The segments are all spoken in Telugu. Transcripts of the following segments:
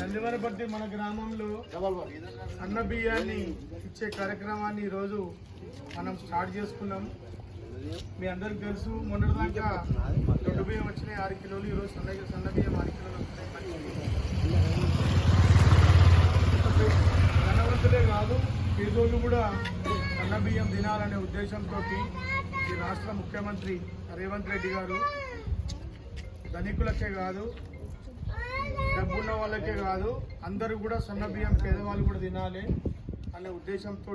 నందివరపట్టి మన గ్రామంలో అన్న బియ్యాన్ని ఇచ్చే కార్యక్రమాన్ని ఈరోజు మనం స్టార్ట్ చేసుకున్నాం. మీ అందరికి తెలుసు మొన్నటిదాకా దొడ్డు బియ్యం వచ్చినాయి ఆరు కిలోలు. ఈరోజు సన్న సన్న బియ్యం ఆరు కిలోలు వస్తున్నాయి. ధనవంతులే కాదు పేదోళ్ళు కూడా సన్న బియ్యం తినాలనే ఉద్దేశంతో ఈ రాష్ట్ర ముఖ్యమంత్రి రేవంత్ రెడ్డి గారు ధనికులకే కాదు డబ్బున్న వాళ్ళకే కాదు అందరూ కూడా సన్న బియ్యం పేదవాళ్ళు కూడా తినాలి అనే ఉద్దేశంతో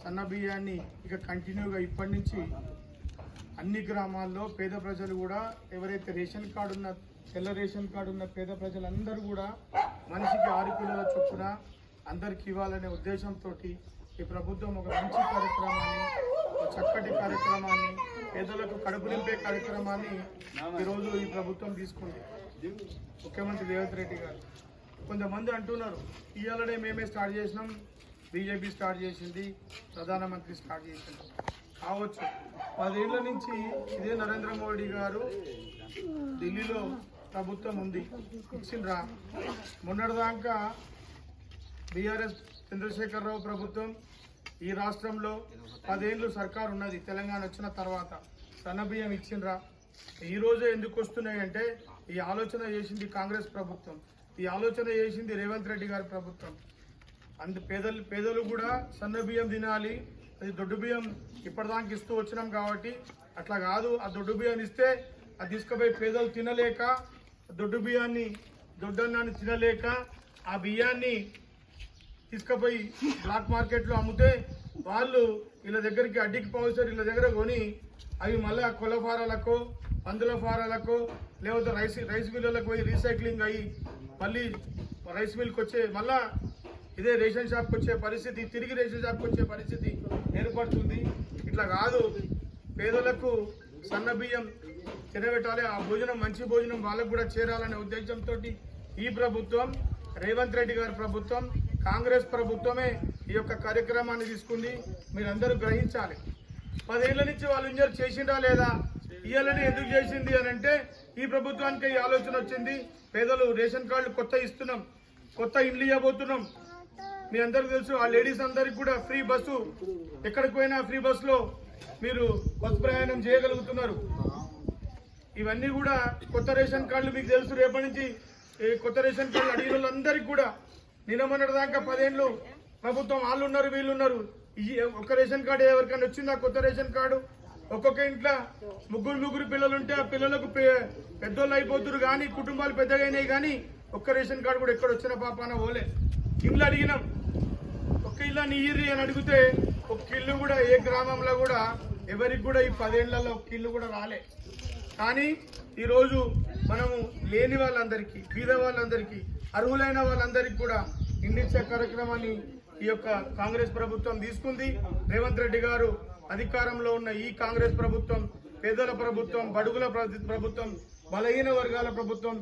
సన్న బియ్యాన్ని ఇక కంటిన్యూగా ఇప్పటి నుంచి అన్ని గ్రామాల్లో పేద ప్రజలు కూడా ఎవరైతే రేషన్ కార్డు ఉన్న తెల్ల రేషన్ కార్డు ఉన్న పేద ప్రజలందరూ కూడా మనిషికి ఆరు కిలోల చొప్పున అందరికి ఇవ్వాలనే ఉద్దేశంతో ఈ ప్రభుత్వం ఒక మంచి కార్యక్రమాన్ని ఒక చక్కటి కార్యక్రమాన్ని పేదలకు కడుపు నింపే కార్యక్రమాన్ని ఈరోజు ఈ ప్రభుత్వం తీసుకుంది. ముఖ్యమంత్రి రేవంత్ రెడ్డి గారు. కొంతమంది అంటున్నారు ఇవాళనే మేమే స్టార్ట్ చేసినాం బీజేపీ స్టార్ట్ చేసింది ప్రధానమంత్రి స్టార్ట్ చేసింది. కావచ్చు. పదేళ్ళ నుంచి ఇదే నరేంద్ర మోడీ గారు ఢిల్లీలో ప్రభుత్వం ఉంది ఇచ్చిండ్రా. మొన్నటిదాకా బీఆర్ఎస్ చంద్రశేఖరరావు ప్రభుత్వం ఈ రాష్ట్రంలో పదేళ్ళు సర్కారు ఉన్నది తెలంగాణ వచ్చిన తర్వాత. సన్నబియ్యం ఇచ్చిండ్రా. ఈ రోజే ఎందుకు వస్తున్నాయంటే ఈ ఆలోచన చేసింది కాంగ్రెస్ ప్రభుత్వం. ఈ ఆలోచన చేసింది రేవంత్ రెడ్డి గారి ప్రభుత్వం. అందు పేదలు పేదలు కూడా సన్న బియ్యం తినాలి. అది దొడ్డు బియ్యం ఇప్పటిదానికి ఇస్తూ వచ్చినాం కాబట్టి అట్లా కాదు. ఆ దొడ్డు బియ్యం ఇస్తే అది తీసుకుపోయి పేదలు తినలేక దొడ్డు బియ్యాన్ని దొడ్డన్నాన్ని తినలేక ఆ బియ్యాన్ని తీసుకుపోయి బ్లాక్ మార్కెట్లో అమ్మితే వాళ్ళు వీళ్ళ దగ్గరికి అడ్డికి పౌసర్ వీళ్ళ దగ్గర కొని అవి మళ్ళీ కొల ఫారాలకు పందుల ఫారాలకు లేకపోతే రైస్ రైస్ మిల్లులకు పోయి రీసైక్లింగ్ అయ్యి మళ్ళీ రైస్ మిల్కి వచ్చే మళ్ళా ఇదే రేషన్ షాప్కి వచ్చే పరిస్థితి తిరిగి రేషన్ షాప్కి వచ్చే పరిస్థితి ఏర్పడుతుంది. ఇట్లా కాదు. పేదలకు సన్న బియ్యం తినబెట్టాలి. ఆ భోజనం మంచి భోజనం వాళ్ళకు కూడా చేరాలనే ఉద్దేశంతో ఈ ప్రభుత్వం రేవంత్ రెడ్డి గారి ప్రభుత్వం కాంగ్రెస్ ప్రభుత్వమే ఈ యొక్క కార్యక్రమాన్ని తీసుకుంది. మీరందరూ గ్రహించాలి. పదేళ్ళ నుంచి వాళ్ళు ఇంజర్ చేసిండ్రా లేదా? ఇయ్యాలని ఎందుకు చేసింది అని అంటే ఈ ప్రభుత్వానికి ఈ ఆలోచన వచ్చింది. పేదలు రేషన్ కార్డులు కొత్త ఇస్తున్నాం. కొత్త ఇండ్లు ఇవ్వబోతున్నాం మీ అందరికి తెలుసు ఆ లేడీస్ అందరికి కూడా ఫ్రీ బస్సు. ఎక్కడికి పోయినా ఫ్రీ బస్సులో మీరు బస్సు ప్రయాణం చేయగలుగుతున్నారు. ఇవన్నీ కూడా కొత్త రేషన్ కార్డులు మీకు తెలుసు. రేపటి నుంచి కొత్త రేషన్ కార్డులు అడిగిన వాళ్ళందరికీ కూడా నిన్నమన్నటి దాకా పదేళ్ళు ప్రభుత్వం వాళ్ళు ఉన్నారు వీళ్ళు ఉన్నారు ఒక్క రేషన్ కార్డు ఎవరికైనా వచ్చిందా? కొత్త రేషన్ కార్డు? ఒక్కొక్క ఇంట్లో ముగ్గురు ముగ్గురు పిల్లలు ఉంటే ఆ పిల్లలకు పెద్దోళ్ళు అయిపోతున్నారు కానీ కుటుంబాలు పెద్దగా కానీ ఒక్క రేషన్ కార్డు కూడా ఎక్కడ వచ్చిన పాపాన పోలే. ఇల్లు అడిగినాం. ఒక్క ఇల్లు నీ అని అడిగితే ఒక్క ఇల్లు కూడా ఏ గ్రామంలో కూడా ఎవరికి కూడా ఈ పదేళ్ళలో ఒక్క ఇల్లు కూడా రాలే. కానీ ఈరోజు మనము లేని వాళ్ళందరికీ బీద వాళ్ళందరికీ అర్హులైన వాళ్ళందరికీ కూడా ఇండిచ్చే కార్యక్రమాన్ని ఈ యొక్క కాంగ్రెస్ ప్రభుత్వం తీసుకుంది. రేవంత్ రెడ్డి గారు అధికారంలో ఉన్న ఈ కాంగ్రెస్ ప్రభుత్వం పేదల ప్రభుత్వం బడుగుల ప్ర- ప్రభుత్వం బలహీన వర్గాల ప్రభుత్వం